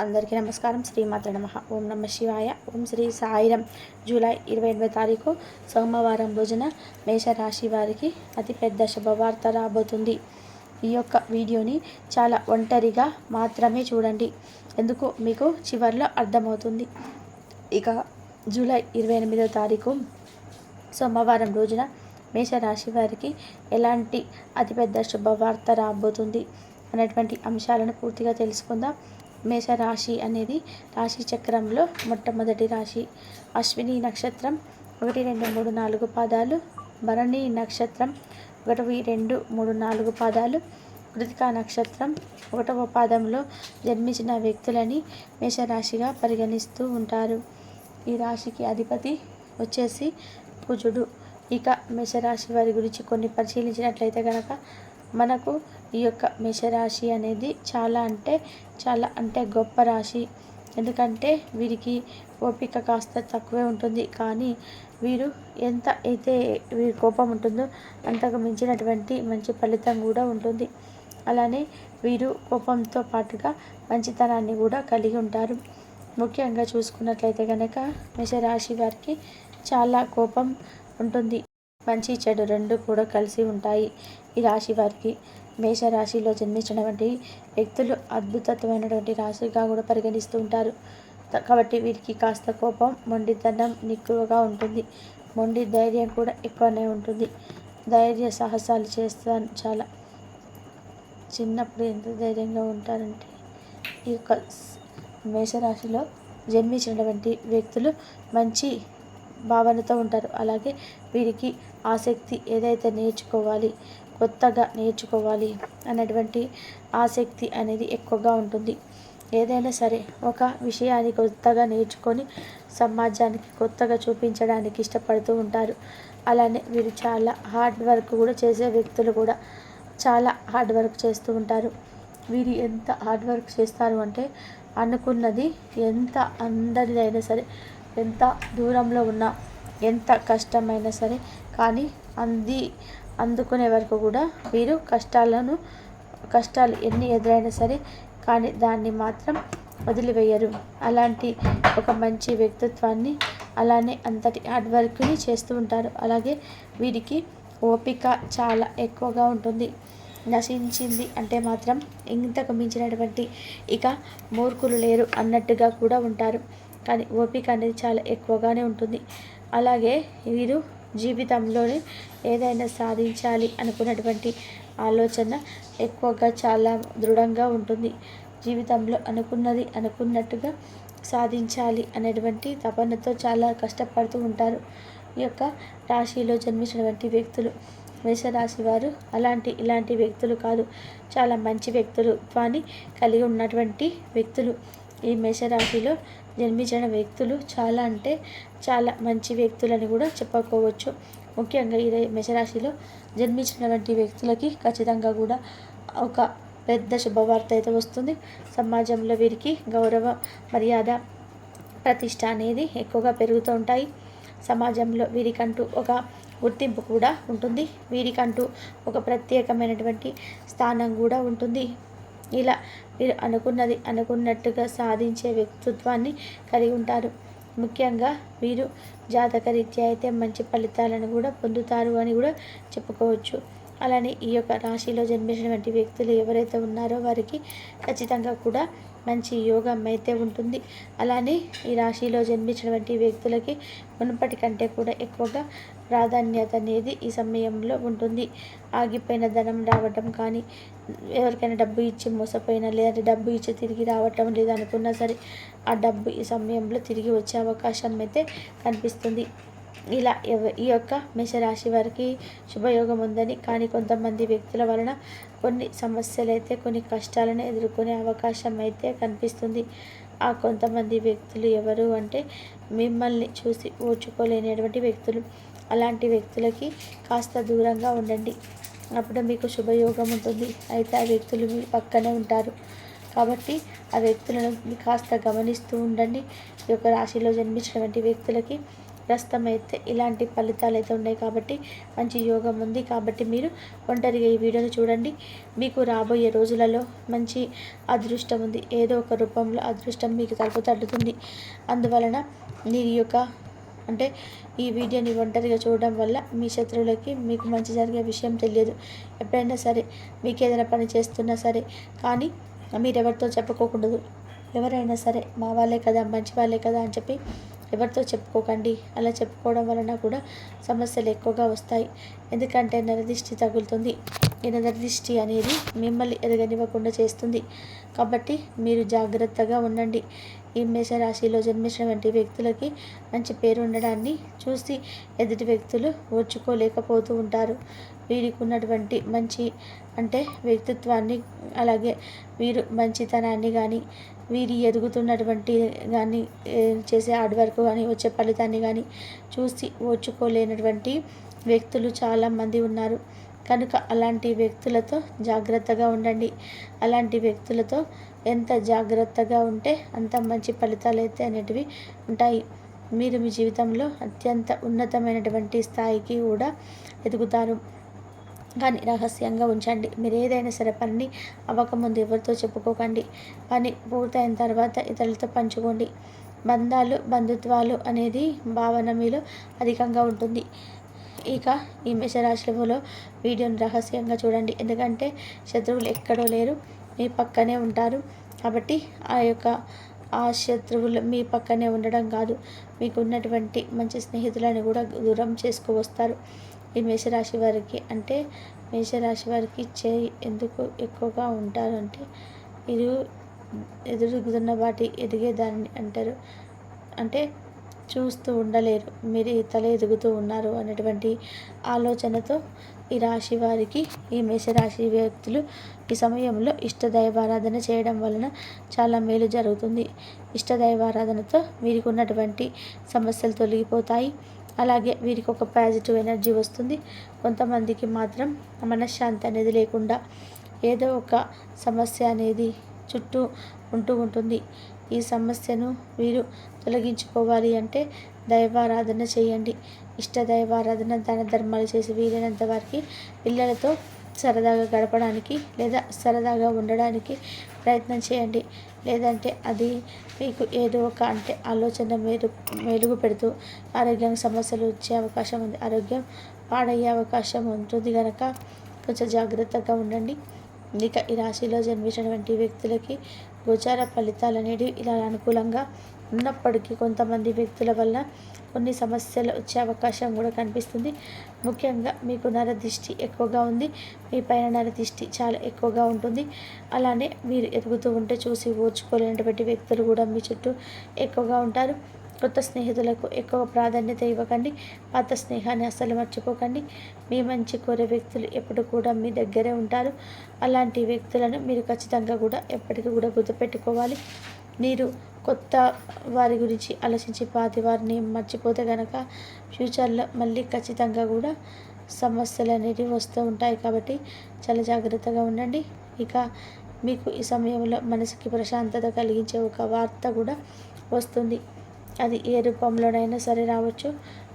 అందరికీ నమస్కారం. శ్రీమాత నమ. ఓం నమ శివాయ. ఓం శ్రీ సాయిరం. జూలై ఇరవై ఎనిమిదో తారీఖు సోమవారం రోజున మేషరాశి వారికి అతిపెద్ద శుభవార్త రాబోతుంది. ఈ యొక్క వీడియోని చాలా ఒంటరిగా మాత్రమే చూడండి. ఎందుకు మీకు చివరిలో అర్థమవుతుంది. ఇక జూలై ఇరవై ఎనిమిదో తారీఖు సోమవారం రోజున మేషరాశి వారికి ఎలాంటి అతిపెద్ద శుభవార్త రాబోతుంది అనేటువంటి అంశాలను పూర్తిగా తెలుసుకుందాం. మేషరాశి అనేది రాశి చక్రంలో మొట్టమొదటి రాశి. అశ్విని నక్షత్రం ఒకటి రెండు మూడు నాలుగు పాదాలు. భరణి నక్షత్రం ఒకటి రెండు మూడు నాలుగు పాదాలు. కృతికా నక్షత్రం ఒకటవ పాదంలో జన్మించిన వ్యక్తులని మేషరాశిగా పరిగణిస్తూ ఉంటారు. ఈ రాశికి అధిపతి వచ్చేసి కుజుడు ఇక మేషరాశి వారి గురించి కొన్ని పరిశీలించినట్లయితే కనుక మనకు ఈ యొక్క మేషరాశి అనేది చాలా అంటే చాలా అంటే గొప్ప రాశి. ఎందుకంటే వీరికి ఓపిక కాస్త తక్కువే ఉంటుంది. కానీ వీరు ఎంత అయితే వీరి కోపం ఉంటుందో అంతకు మించినటువంటి మంచి ఫలితం కూడా ఉంటుంది. అలానే వీరు కోపంతో పాటుగా మంచితనాన్ని కూడా కలిగి ఉంటారు. ముఖ్యంగా చూసుకున్నట్లయితే కనుక మేషరాశి వారికి చాలా కోపం ఉంటుంది. మంచి చెడు రెండు కూడా కలిసి ఉంటాయి. ఈ రాశి వారికి మేషరాశిలో జన్మించినటువంటి వ్యక్తులు అద్భుతమైనటువంటి రాశిగా కూడా పరిగణిస్తూ ఉంటారు. కాబట్టి వీరికి కాస్త కోపం మొండితనం ఎక్కువగా ఉంటుంది. మొండి ధైర్యం కూడా ఎక్కువనే ఉంటుంది. ధైర్య సాహసాలు చేస్తాను. చాలా చిన్నప్పుడు ఎంత ధైర్యంగా ఉంటారంటే ఈ యొక్క మేషరాశిలో జన్మించినటువంటి వ్యక్తులు మంచి భావనతో ఉంటారు. అలాగే వీరికి ఆసక్తి ఏదైతే నేర్చుకోవాలి కొత్తగా నేర్చుకోవాలి అనేటువంటి ఆసక్తి అనేది ఎక్కువగా ఉంటుంది. ఏదైనా సరే ఒక విషయాన్ని కొత్తగా నేర్చుకొని సమాజానికి కొత్తగా చూపించడానికి ఇష్టపడుతూ ఉంటారు. అలానే వీరు చాలా హార్డ్ వర్క్ కూడా చేసే వ్యక్తులు కూడా చాలా హార్డ్ వర్క్ చేస్తూ ఉంటారు. వీరు ఎంత హార్డ్ వర్క్ చేస్తారు అంటే అనుకున్నది ఎంత అందరిదైనా సరే ఎంత దూరంలో ఉన్నా ఎంత కష్టమైనా సరే కానీ అంది అందుకునే వరకు కూడా వీరు కష్టాలను కష్టాలు ఎన్ని ఎదురైనా సరే కానీ దాన్ని మాత్రం వదిలివేయరు. అలాంటి ఒక మంచి వ్యక్తిత్వాన్ని అలానే అంతటి హార్డ్ వర్క్ని చేస్తూ ఉంటారు. అలాగే వీరికి ఓపిక చాలా ఎక్కువగా ఉంటుంది. నశించింది అంటే మాత్రం ఇంతకు మించినటువంటి ఇక మూర్ఖులు లేరు అన్నట్టుగా కూడా ఉంటారు. కానీ ఓపిక అనేది చాలా ఎక్కువగానే ఉంటుంది. అలాగే వీరు జీవితంలోనే ఏదైనా సాధించాలి అనుకున్నటువంటి ఆలోచన ఎక్కువగా చాలా దృఢంగా ఉంటుంది. జీవితంలో అనుకున్నది అనుకున్నట్టుగా సాధించాలి అనేటువంటి తపనతో చాలా కష్టపడుతూ ఉంటారు. ఈ యొక్క రాశిలో జన్మించినటువంటి వ్యక్తులు మేషరాశి వారు అలాంటి ఇలాంటి వ్యక్తులు కాదు. చాలా మంచి వ్యక్తులు కానీ కలిగి ఉన్నటువంటి వ్యక్తులు ఈ మేషరాశిలో జన్మించిన వ్యక్తులు చాలా అంటే చాలా మంచి వ్యక్తులని కూడా చెప్పుకోవచ్చు. ముఖ్యంగా ఈ మేషరాశిలో జన్మించినటువంటి వ్యక్తులకి ఖచ్చితంగా కూడా ఒక పెద్ద శుభవార్త అయితే వస్తుంది. సమాజంలో వీరికి గౌరవ మర్యాద ప్రతిష్ట అనేది ఎక్కువగా పెరుగుతూ ఉంటాయి. సమాజంలో వీరికంటూ ఒక గుర్తింపు కూడా ఉంటుంది. వీరికంటూ ఒక ప్రత్యేకమైనటువంటి స్థానం కూడా ఉంటుంది. ఇలా వీరు అనుకున్నది అనుకున్నట్టుగా సాధించే వ్యక్తిత్వాన్ని కలిగి ఉంటారు. ముఖ్యంగా వీరు జాతకరీత్యా అయితే మంచి ఫలితాలను కూడా పొందుతారు అని కూడా చెప్పుకోవచ్చు. అలానే ఈ యొక్క రాశిలో జన్మించినటువంటి వ్యక్తులు ఎవరైతే ఉన్నారో వారికి ఖచ్చితంగా కూడా మంచి యోగం అయితే ఉంటుంది. అలానే ఈ రాశిలో జన్మించినటువంటి వ్యక్తులకి మునుపటి కంటే కూడా ఎక్కువగా ప్రాధాన్యత అనేది ఈ సమయంలో ఉంటుంది. ఆగిపోయిన ధనం రావటం కానీ ఎవరికైనా డబ్బు ఇచ్చి మోసపోయినా లేదంటే డబ్బు ఇచ్చి తిరిగి రావటం లేదనుకున్నా సరే ఆ డబ్బు ఈ సమయంలో తిరిగి వచ్చే అవకాశం అయితే కనిపిస్తుంది. ఇలా ఈ యొక్క మేషరాశి వారికి శుభయోగం ఉందని కానీ కొంతమంది వ్యక్తుల వలన కొన్ని సమస్యలు అయితే కొన్ని కష్టాలను ఎదుర్కొనే అవకాశం అయితే కనిపిస్తుంది. ఆ కొంతమంది వ్యక్తులు ఎవరు అంటే మిమ్మల్ని చూసి ఓర్చుకోలేనటువంటి వ్యక్తులు. అలాంటి వ్యక్తులకి కాస్త దూరంగా ఉండండి. అప్పుడు మీకు శుభయోగం ఉంటుంది అయితే ఆ వ్యక్తులు మీ పక్కనే ఉంటారు. కాబట్టి ఆ వ్యక్తులను కాస్త గమనిస్తూ ఉండండి. ఈ యొక్క రాశిలో జన్మించినటువంటి వ్యక్తులకి ప్రస్తుతం అయితే ఇలాంటి ఫలితాలు అయితే ఉన్నాయి కాబట్టి మంచి యోగం ఉంది కాబట్టి మీరు ఒంటరిగా ఈ వీడియోని చూడండి. మీకు రాబోయే రోజులలో మంచి అదృష్టం ఉంది. ఏదో ఒక రూపంలో అదృష్టం మీకు తలుపు తట్టుతుంది అందువలన మీరు యొక్క అంటే ఈ వీడియోని ఒంటరిగా చూడడం వల్ల మీ శత్రువులకి మీకు మంచి జరిగే విషయం తెలియదు. ఎప్పుడైనా సరే మీకు ఏదైనా పని చేస్తున్నా సరే కానీ మీరు ఎవరితో చెప్పుకోకూడదు. ఎవరైనా సరే మా వాళ్ళే కదా మంచి వాళ్ళే కదా అని చెప్పి ఎవరితో చెప్పుకోకండి. అలా చెప్పుకోవడం వలన కూడా సమస్యలు ఎక్కువగా వస్తాయి. ఎందుకంటే నరదిష్టి తగులుతుంది. ఈ నరదిష్టి అనేది మిమ్మల్ని ఎదగనివ్వకుండా చేస్తుంది. కాబట్టి మీరు జాగ్రత్తగా ఉండండి. ఈ మేషరాశిలో జన్మించినటువంటి వ్యక్తులకి మంచి పేరు ఉండడాన్ని చూసి ఎదుటి వ్యక్తులు ఓర్చుకోలేకపోతూ ఉంటారు. వీరికి ఉన్నటువంటి మంచి అంటే వ్యక్తిత్వాన్ని అలాగే వీరు మంచితనాన్ని కానీ వీరి ఎదుగుతున్నటువంటి కానీ చేసే హార్డ్ వర్క్ కానీ వచ్చే ఫలితాన్ని కానీ చూసి ఓర్చుకోలేనటువంటి వ్యక్తులు చాలామంది ఉన్నారు. కనుక అలాంటి వ్యక్తులతో జాగ్రత్తగా ఉండండి. అలాంటి వ్యక్తులతో ఎంత జాగ్రత్తగా ఉంటే అంత మంచి ఫలితాలు అయితే అనేటివి ఉంటాయి. మీరు మీ జీవితంలో అత్యంత ఉన్నతమైనటువంటి స్థాయికి కూడా ఎదుగుతారు. కానీ రహస్యంగా ఉంచండి. మీరు ఏదైనా సరే పనిని అవ్వకముందు ఎవరితో చెప్పుకోకండి. పని పూర్తయిన తర్వాత ఇతరులతో పంచుకోండి. బంధాలు బంధుత్వాలు అనేది భావన మీలో అధికంగా ఉంటుంది. ఇక ఈ మేషరాశిలో వీడియోను రహస్యంగా చూడండి. ఎందుకంటే శత్రువులు ఎక్కడో లేరు మీ పక్కనే ఉంటారు. కాబట్టి ఆ యొక్క ఆ శత్రువులు మీ పక్కనే ఉండడం కాదు. మీకు ఉన్నటువంటి మంచి స్నేహితులను కూడా దూరం చేసుకువస్తారు ఈ మేషరాశి వారికి అంటే మేషరాశి వారికి చేయి ఎందుకు ఎక్కువగా ఉంటారంటే ఇది ఎదురుగుతున్న వాటి ఎదిగేదాన్ని అంటారు. అంటే చూస్తూ ఉండలేరు. మీరు తల ఎదుగుతూ ఉన్నారు అనేటువంటి ఆలోచనతో ఈ రాశి వారికి ఈ మేషరాశి వ్యక్తులు ఈ సమయంలో ఇష్టదైవారాధన చేయడం వలన చాలా మేలు జరుగుతుంది. ఇష్టదైవారాధనతో మీరుకున్నటువంటి సమస్యలు తొలగిపోతాయి. అలాగే వీరికి ఒక పాజిటివ్ ఎనర్జీ వస్తుంది. కొంతమందికి మాత్రం మనశ్శాంతి అనేది లేకుండా ఏదో ఒక సమస్య అనేది చుట్టూ ఉంటూ ఉంటుంది. ఈ సమస్యను వీరు తొలగించుకోవాలి అంటే దైవారాధన చేయండి. ఇష్ట దైవారాధన దాన ధర్మాలు చేసి వీలైనంత వారికి పిల్లలతో సరదాగా గడపడానికి లేదా సరదాగా ఉండడానికి ప్రయత్నం చేయండి. లేదంటే అది మీకు ఏదో ఒక అంటే ఆలోచన మెరు మెరుగు పెడుతూ ఆరోగ్యానికి సమస్యలు వచ్చే అవకాశం ఉంది. ఆరోగ్యం పాడయ్యే అవకాశం ఉంటుంది కనుక కొంచెం జాగ్రత్తగా ఉండండి. ఇక ఈ రాశిలో జన్మించినటువంటి వ్యక్తులకి గోచార ఫలితాలు ఇలా అనుకూలంగా ఉన్నప్పటికీ కొంతమంది వ్యక్తుల వల్ల కొన్ని సమస్యలు వచ్చే అవకాశం కూడా కనిపిస్తుంది. ముఖ్యంగా మీకు నరదిష్టి ఎక్కువగా ఉంది. మీ పైన నరదిష్టి చాలా ఎక్కువగా ఉంటుంది. అలానే మీరు ఎదుగుతూ ఉంటే చూసి ఓర్చుకోలేనటువంటి వ్యక్తులు కూడా మీ చుట్టూ ఎక్కువగా ఉంటారు. కొత్త స్నేహితులకు ఎక్కువ ప్రాధాన్యత ఇవ్వకండి. పాత స్నేహాన్ని అస్సలు మర్చిపోకండి. మీ మంచి కోరే వ్యక్తులు ఎప్పుడు కూడా మీ దగ్గరే ఉంటారు. అలాంటి వ్యక్తులను మీరు ఖచ్చితంగా కూడా ఎప్పటికీ కూడా గుర్తుపెట్టుకోవాలి. మీరు కొత్త వారి గురించి ఆలోచించి పాతి వారిని మర్చిపోతే కనుక ఫ్యూచర్లో మళ్ళీ ఖచ్చితంగా కూడా సమస్యలు అనేటివి వస్తూ ఉంటాయి కాబట్టి చాలా జాగ్రత్తగా ఉండండి. ఇక మీకు ఈ సమయంలో మనసుకి ప్రశాంతత కలిగించే ఒక వార్త కూడా వస్తుంది. అది ఏ రూపంలోనైనా సరే రావచ్చు.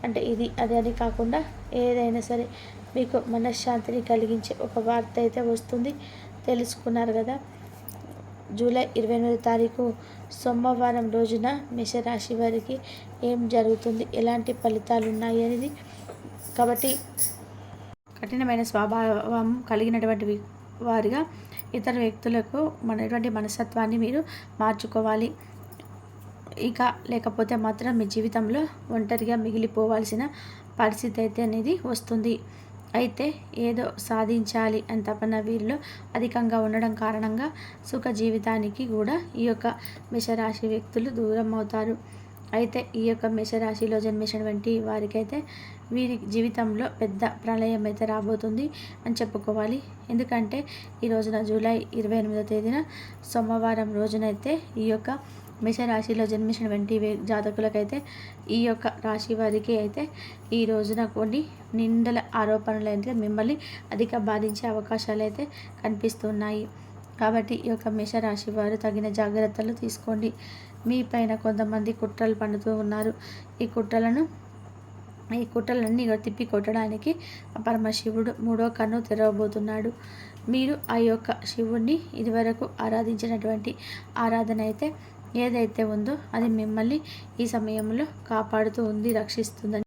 అంటే ఇది అది అని కాకుండా ఏదైనా సరే మీకు మనశ్శాంతిని కలిగించే ఒక వార్త అయితే వస్తుంది. తెలుసుకున్నారు కదా. జూలై ఇరవై ఎనిమిది తారీఖు సోమవారం రోజున మేషరాశి వారికి ఏం జరుగుతుంది? ఎలాంటి ఫలితాలు ఉన్నాయి అనేది. కాబట్టి కఠినమైన స్వభావం కలిగినటువంటి వారిగా ఇతర వ్యక్తులకు మనటువంటి మనస్తత్వాన్ని మీరు మార్చుకోవాలి. ఇక లేకపోతే మాత్రం మీ జీవితంలో ఒంటరిగా మిగిలిపోవాల్సిన పరిస్థితి అయితే అనేది వస్తుంది. అయితే ఏదో సాధించాలి అని తపన వీరిలో అధికంగా ఉండడం కారణంగా సుఖ జీవితానికి కూడా ఈ యొక్క మేషరాశి వ్యక్తులు దూరం అవుతారు. అయితే ఈ యొక్క మేషరాశిలో జన్మించినటువంటి వారికైతే వీరి జీవితంలో పెద్ద ప్రళయం అయితే రాబోతుంది అని చెప్పుకోవాలి. ఎందుకంటే ఈ రోజున జూలై ఇరవై ఎనిమిదో తేదీన సోమవారం రోజునైతే ఈ యొక్క మేషరాశిలో జన్మించినటువంటి జాతకులకైతే ఈ యొక్క రాశి వారికి అయితే ఈ రోజున కొన్ని నిందల ఆరోపణలు అయితే మిమ్మల్ని అధిక బాధించే అవకాశాలు అయితే కనిపిస్తున్నాయి. కాబట్టి ఈ యొక్క మేషరాశి వారు తగిన జాగ్రత్తలు తీసుకోండి. మీ పైన కొంతమంది కుట్రలు పండుతూ ఉన్నారు. ఈ కుట్రలను ఈ కుట్రలన్నీ తిప్పి కొట్టడానికి పరమశివుడు మూడో కన్ను తెరవబోతున్నాడు. మీరు ఆ యొక్క శివుణ్ణి ఇదివరకు ఆరాధించినటువంటి ఆరాధన అయితే ఏదైతే ఉందో అది మిమ్మల్ని ఈ సమయంలో కాపాడుతూ ఉంది రక్షిస్తుందని